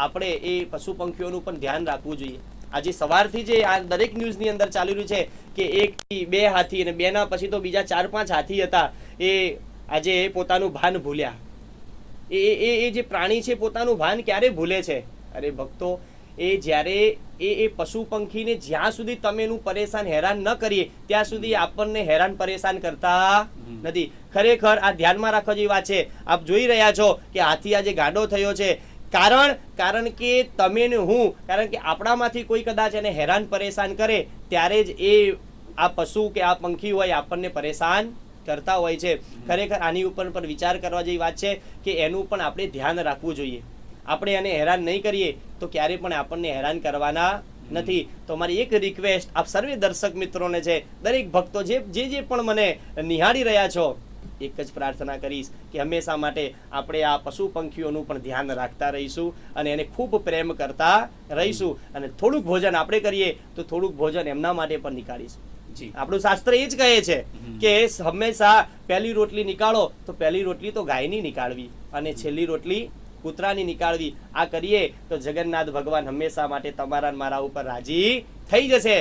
આપણે એ પશુ પંખીઓનું પણ ધ્યાન રાખવું જોઈએ. આજે સવારથી જે આ દરેક ન્યૂઝની અંદર ચાલી રહ્યું છે કે એક બે હાથી અને બેના પછી તો બીજા ચાર પાંચ હાથી હતા એ આજે પોતાનું ભાન ભૂલ્યા. એ એ એ જે પ્રાણી છે પોતાનું ભાન ક્યારે ભૂલે છે? અરે ભક્તો એ જ્યારે એ એ પશુ પંખીને જ્યાં સુધી તમે એનું પરેશાન હેરાન ન કરીએ ત્યાં સુધી આપણને હેરાન પરેશાન કરતા નથી. ખરેખર આ ધ્યાનમાં રાખવા જેવી વાત છે. આપ જોઈ રહ્યા છો કે હાથી આજે ગાડો થયો છે કારણ કારણ કે તમે ને હું, કારણ કે આપણામાંથી કોઈ કદાચ એને હેરાન પરેશાન કરે, ત્યારે જ એ આ પશુ કે આ પંખી હોય આપણને પરેશાન કરતા હોય છે. ખરેખર આની ઉપર પણ વિચાર કરવા જેવી વાત છે કે એનું પણ આપણે ધ્યાન રાખવું જોઈએ. આપણે એને હેરાન નહીં કરીએ તો ક્યારે પણ આપણને હેરાન કરવાના નથી. તો મારી એક રિક્વેસ્ટ આપ સર્વે દર્શક મિત્રોને છે, દરેક ભક્તો જે જે પણ મને નિહાળી રહ્યા છો એક જ પ્રાર્થના કરીશ કે હંમેશા માટે આપણે આ પશુ પંખીઓનું પણ ધ્યાન રાખતા રહીશું અને એને ખૂબ પ્રેમ કરતા રહીશું. અને થોડુંક ભોજન આપણે કરીએ તો થોડુંક ભોજન એમના માટે પણ નીકાળીશું. જી. આપણું શાસ્ત્ર એ જ કહે છે કે હંમેશા પહેલી રોટલી નીકાળો તો પહેલી રોટલી તો ગાયની નીકાળવી અને છેલ્લી રોટલી કૂતરાની નીકાળવી. આ કરીએ તો જગન્નાથ ભગવાન હંમેશા માટે તમારા મારા ઉપર રાજી થઈ જશે.